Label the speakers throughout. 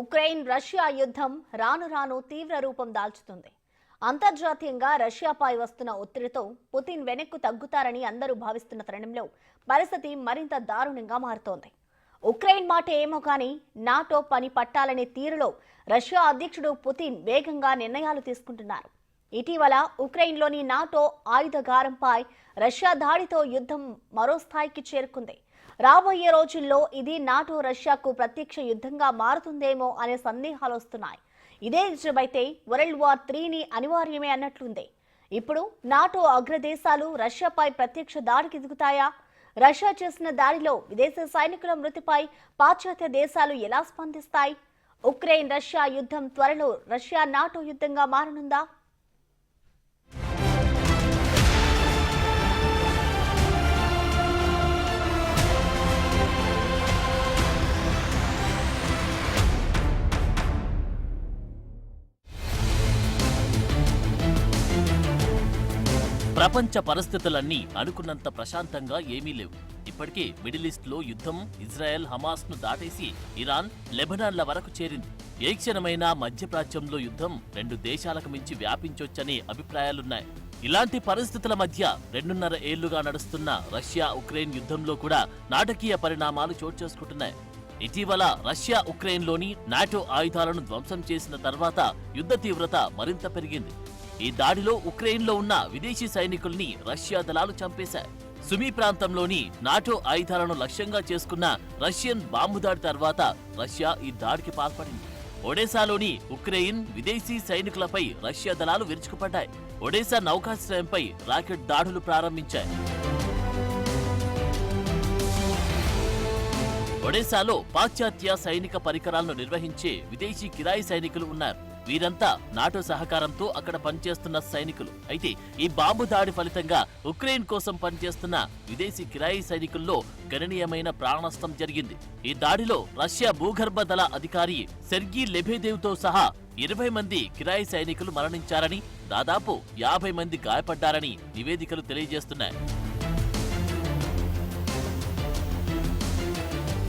Speaker 1: Ukraine Russia యుద్ధం రాను రాను తీవ్ర రూపం దాల్చుతుంది. అంతర్జాతీయంగా రష్యాపై వస్తున్న ఒత్తిడితో పుతిన్ వెనక్కు తగ్గుతారని అందరూ భావిస్తున్న తరుణంలో పరిస్థితి మరింత దారుణంగా మారుతోంది. ఉక్రెయిన్ మాట ఏమో కానీ నాటో పని పట్టాలనే తీరులో రష్యా అధ్యక్షుడు పుతిన్ వేగంగా నిర్ణయాలు తీసుకుంటున్నారు. ఇటీవల ఉక్రెయిన్లోని నాటో ఆయుధగారంపై రష్యా దాడితో యుద్ధం మరో స్థాయికి చేరుకుంది. రాబోయే రోజుల్లో ఇది నాటో రష్యాకు ప్రత్యక్ష యుద్ధంగా మారుతుందేమో అనే సందేహాలు వస్తున్నాయి. ఇదే నిజమైతే వరల్డ్ వార్ త్రీని అనివార్యమే అన్నట్లుంది. ఇప్పుడు నాటో అగ్రదేశాలు రష్యాపై ప్రత్యక్ష దాడికి దిగుతాయా? రష్యా చేసిన దాడిలో విదేశీ సైనికుల మృతిపై పాశ్చాత్య దేశాలు ఎలా స్పందిస్తాయి? ఉక్రెయిన్ రష్యా యుద్ధం త్వరలో రష్యా నాటో యుద్ధంగా మారనుందా?
Speaker 2: ప్రపంచ పరిస్థితులన్నీ అనుకున్నంత ప్రశాంతంగా ఏమీ లేవు. ఇప్పటికే మిడిల్ ఈస్ట్లో యుద్ధం ఇజ్రాయెల్ హమాస్ను దాటేసి ఇరాన్ లెబనాన్ల వరకు చేరింది. ఏ క్షణమైనా మధ్యప్రాచ్యంలో యుద్ధం రెండు దేశాలకు మించి వ్యాపించొచ్చనే అభిప్రాయాలున్నాయి. ఇలాంటి పరిస్థితుల మధ్య రెండున్నర ఏళ్ళుగా నడుస్తున్న రష్యా ఉక్రెయిన్ యుద్ధంలో కూడా నాటకీయ పరిణామాలు చోటు చేసుకుంటున్నాయి. ఇటీవల రష్యా ఉక్రెయిన్లోని నాటో ఆయుధాలను ధ్వంసం చేసిన తర్వాత యుద్ధ తీవ్రత మరింత పెరిగింది. ఈ దాడిలో ఉక్రెయిన్లో ఉన్న విదేశీ సైనికుల్ని రష్యా దళాలు చంపేశాయి సుమీ ప్రాంతంలోని నాటో ఆయుధాలను లక్ష్యంగా చేసుకున్న రష్యన్ బాంబు దాడి తర్వాత రష్యా ఈ దాడికి పాల్పడింది. ఒడేసాలోని ఉక్రెయిన్ విదేశీ సైనికులపై రష్యా దళాలు విరుచుకుపడ్డాయి. ఒడేసా నౌకాశ్రయంపై రాకెట్ దాడులు ప్రారంభించాయి. ఒడేసాలో పాశ్చాత్య సైనిక పరికరాలను నిర్వహించే విదేశీ కిరాయి సైనికులు ఉన్నారు. వీరంతా నాటో సహకారంతో అక్కడ పనిచేస్తున్న సైనికులు. అయితే ఈ బాంబు దాడి ఫలితంగా ఉక్రెయిన్ కోసం పనిచేస్తున్న విదేశీ కిరాయి సైనికుల్లో గణనీయమైన ప్రాణనష్టం జరిగింది. ఈ దాడిలో రష్యా భూగర్భ దళ అధికారి సెర్గీ లెబేదేవ్తో సహా ఇరవై మంది కిరాయి సైనికులు మరణించారని దాదాపు యాభై మంది గాయపడ్డారని నివేదికలు తెలియజేస్తున్నాయి.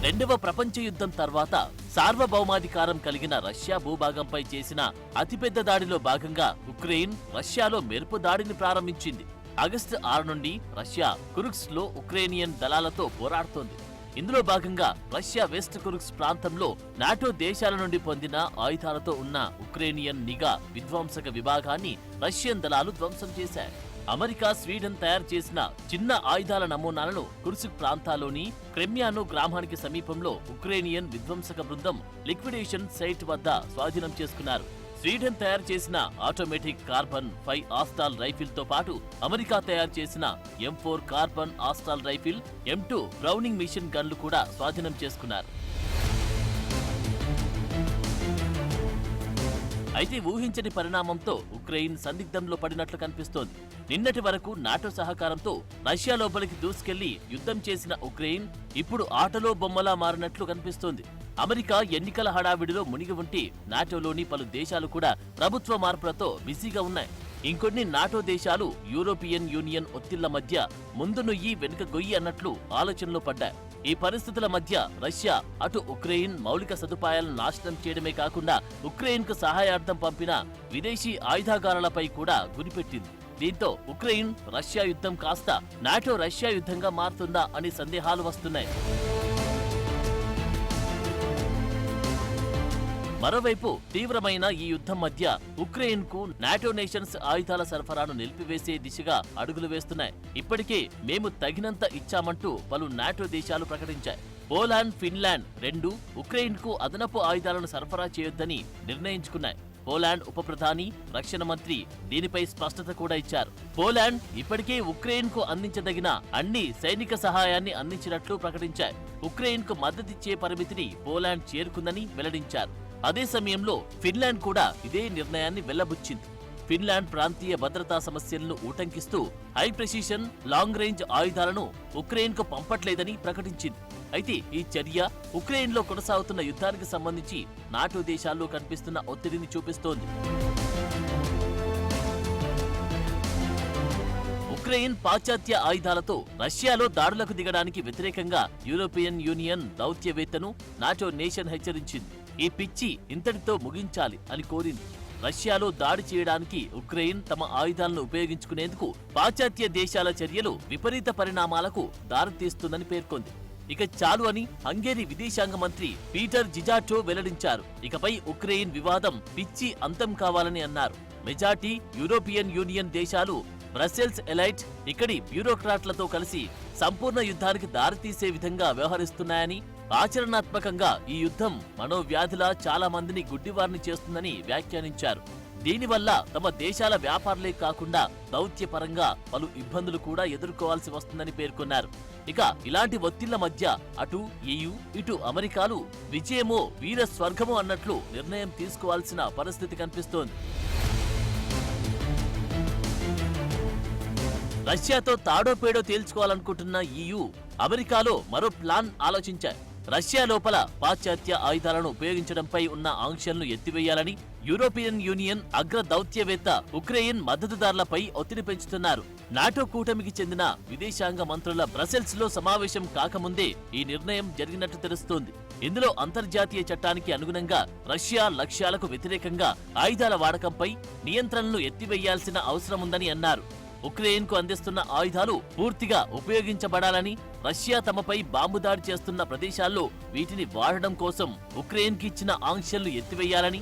Speaker 2: రెండవ ప్రపంచ యుద్ధం తర్వాత సార్వభౌమాధికారం కలిగిన రష్యా భూభాగంపై చేసిన అతిపెద్ద దాడిలో భాగంగా ఉక్రెయిన్ రష్యాలో మెరుపు దాడిని ప్రారంభించింది. ఆగస్టు ఆరు నుండి రష్యా కురుక్స్లో ఉక్రేనియన్ దళాలతో పోరాడుతోంది. ఇందులో భాగంగా రష్యా వెస్ట్ కురుక్స్ ప్రాంతంలో నాటో దేశాల నుండి పొందిన ఆయుధాలతో ఉన్న ఉక్రేనియన్ నిఘా విధ్వంసక విభాగాన్ని రష్యన్ దళాలు ధ్వంసం చేశాయి. అమెరికా స్వీడన్ తయారు చేసిన చిన్న ఆయుధాల నమూనాలను కుర్సుక్ ప్రాంతాల్లోని క్రెమ్యాను గ్రామానికి సమీపంలో ఉక్రేనియన్ విధ్వంసక బృందం లిక్విడేషన్ సైట్ వద్ద స్వాధీనం చేసుకున్నారు. స్వీడన్ తయారు చేసిన ఆటోమేటిక్ కార్బన్ ఫైవ్ ఆస్టాల్ రైఫిల్తో పాటు అమెరికా తయారు చేసిన M four carbine hostel rifle M two Browning machine గన్లు కూడా స్వాధీనం చేసుకున్నారు. అయితే ఊహించని పరిణామంతో ఉక్రెయిన్ సందిగ్ధంలో పడినట్లు కనిపిస్తోంది. నిన్నటి వరకు నాటో సహకారంతో రష్యా లోపలికి దూసుకెళ్ళి యుద్ధం చేసిన ఉక్రెయిన్ ఇప్పుడు ఆటలో బొమ్మలా మారినట్లు కనిపిస్తోంది. అమెరికా ఎన్నికల హడావిడిలో మునిగి ఉంటే నాటోలోని పలు దేశాలు కూడా ప్రభుత్వ మార్పులతో బిజీగా ఉన్నాయి. ఇంకొన్ని నాటో దేశాలు యూరోపియన్ యూనియన్ ఒత్తిళ్ళ మధ్య ముందు నుయ్యి వెనుక గొయ్యి అన్నట్లు ఆలోచనలో పడ్డాయి. ఈ పరిస్థితుల మధ్య రష్యా అటు ఉక్రెయిన్ మౌలిక సదుపాయాలను నాశనం చేయడమే కాకుండా ఉక్రెయిన్కు సహాయార్థం పంపిన విదేశీ ఆయుధాగారాలపై కూడా గురిపెట్టింది. దీంతో ఉక్రెయిన్ రష్యా యుద్ధం కాస్త నాటో రష్యా యుద్ధంగా మారుతుందా అని సందేహాలు వస్తున్నాయి. మరోవైపు తీవ్రమైన ఈ యుద్ధం మధ్య ఉక్రెయిన్కు నాటో నేషన్స్ ఆయుధాల సరఫరాను నిలిపివేసే దిశగా అడుగులు వేస్తున్నాయి. ఇప్పటికే మేము తగినంత ఇచ్చామంటూ పలు నాటో దేశాలు ప్రకటించాయి. పోలాండ్ ఫిన్లాండ్ రెండు ఉక్రెయిన్కు అదనపు ఆయుధాలను సరఫరా చేయొద్దని నిర్ణయించుకున్నాయి. పోలాండ్ ఉప ప్రధాని రక్షణ మంత్రి దీనిపై స్పష్టత కూడా ఇచ్చారు. పోలాండ్ ఇప్పటికే ఉక్రెయిన్కు అందించదగిన అన్ని సైనిక సహాయాన్ని అందించినట్లు ప్రకటించాయి ఉక్రెయిన్కు మద్దతిచ్చే పరిమితిని పోలాండ్ చేరుకుందని వెల్లడించారు. అదే సమయంలో ఫిన్లాండ్ కూడా ఇదే నిర్ణయాన్ని వెల్లబుచ్చింది ఫిన్లాండ్ ప్రాంతీయ భద్రతా సమస్యలను ఊటంకిస్తూ హై ప్రెసిషన్ లాంగ్ రేంజ్ ఆయుధాలను ఉక్రెయిన్కు పంపట్లేదని ప్రకటించింది. అయితే ఈ చర్య ఉక్రెయిన్లో కొనసాగుతున్న యుద్ధానికి సంబంధించి నాటో దేశాల్లో కనిపిస్తున్న ఒత్తిడిని చూపిస్తోంది. ఉక్రెయిన్ పాశ్చాత్య ఆయుధాలతో రష్యాలో దాడులకు దిగడానికి వ్యతిరేకంగా యూరోపియన్ యూనియన్ దౌత్యవేత్తను నాటో నేషన్ హెచ్చరించింది. ఈ పిచ్చి ఇంతటితో ముగించాలి అని కోరింది. రష్యాలో దాడి చేయడానికి ఉక్రెయిన్ తమ ఆయుధాలను ఉపయోగించుకునేందుకు పాశ్చాత్య దేశాల చర్యలు విపరీత పరిణామాలకు దారితీస్తుందని పేర్కొంది. ఇక చాలు అని హంగేరీ విదేశాంగ మంత్రి పీటర్ జిజాటో వెల్లడించారు. ఇకపై ఉక్రెయిన్ వివాదం పిచ్చి అంతం కావాలని అన్నారు. మెజార్టీ యూరోపియన్ యూనియన్ దేశాలు బ్రసెల్స్ ఎలైట్ ఇక్కడి బ్యూరోక్రాట్లతో కలిసి సంపూర్ణ యుద్ధానికి దారితీసే విధంగా వ్యవహరిస్తున్నాయని ఆచరణాత్మకంగా ఈ యుద్ధం మనోవ్యాధిలా చాలా మందిని గుడ్డివారిని చేస్తుందని వ్యాఖ్యానించారు. దీనివల్ల తమ దేశాల వ్యాపారులే కాకుండా దౌత్యపరంగా పలు ఇబ్బందులు కూడా ఎదుర్కోవాల్సి వస్తుందని పేర్కొన్నారు. ఇక ఇలాంటి ఒత్తిళ్ళ మధ్య అటు EU ఇటు అమెరికాలు విజయమో వీర స్వర్గమో అన్నట్లు నిర్ణయం తీసుకోవాల్సిన పరిస్థితి కనిపిస్తోంది. రష్యాతో తాడో పేడో తేల్చుకోవాలనుకుంటున్న ఈయు అమెరికాలో మరో ప్లాన్ ఆలోచించాయి. రష్యా లోపల పాశ్చాత్య ఆయుధాలను ఉపయోగించడంపై ఉన్న ఆంక్షలను ఎత్తివేయాలని యూరోపియన్ యూనియన్ అగ్ర దౌత్యవేత్త ఉక్రెయిన్ మద్దతుదారులపై ఒత్తిడి పెంచుతున్నారు. నాటో కూటమికి చెందిన విదేశాంగ మంత్రుల బ్రసెల్స్లో సమావేశం కాకముందే ఈ నిర్ణయం జరిగినట్టు తెలుస్తోంది. ఇందులో అంతర్జాతీయ చట్టానికి అనుగుణంగా రష్యా లక్ష్యాలకు వ్యతిరేకంగా ఆయుధాల వాడకంపై నియంత్రణలు ఎత్తివేయాల్సిన అవసరముందని అన్నారు. ఉక్రెయిన్కు అందిస్తున్న ఆయుధాలు పూర్తిగా ఉపయోగించబడాలని రష్యా తమపై బాంబు దాడి చేస్తున్న ప్రదేశాల్లో వీటిని వాడడం కోసం ఉక్రెయిన్కి ఇచ్చిన ఆంక్షలు ఎత్తివేయాలని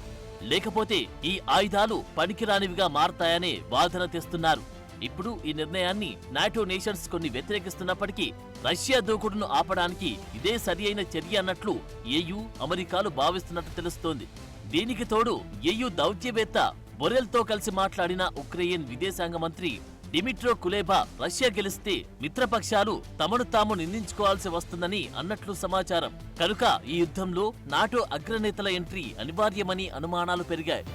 Speaker 2: లేకపోతే ఈ ఆయుధాలు పనికిరానివిగా మారతాయనే వాదన తెస్తున్నారు. ఇప్పుడు ఈ నిర్ణయాన్ని నాటో నేషన్స్ కొన్ని వ్యతిరేకిస్తున్నప్పటికీ రష్యా దూకుడును ఆపడానికి ఇదే సరియైన చర్య అన్నట్లు ఏయు అమెరికాలు భావిస్తున్నట్టు తెలుస్తోంది. దీనికి తోడు ఏయు దౌత్యవేత్త బొరెల్తో కలిసి మాట్లాడిన ఉక్రెయిన్ విదేశాంగ మంత్రి డిమిట్రో కులేబా రష్యా గెలిస్తే మిత్రపక్షాలు తమను తాము నిందించుకోవాల్సి వస్తుందని అన్నట్లు సమాచారం. కనుక ఈ యుద్ధంలో నాటో అగ్రనేతల ఎంట్రీ అనివార్యమని అనుమానాలు పెరిగాయి.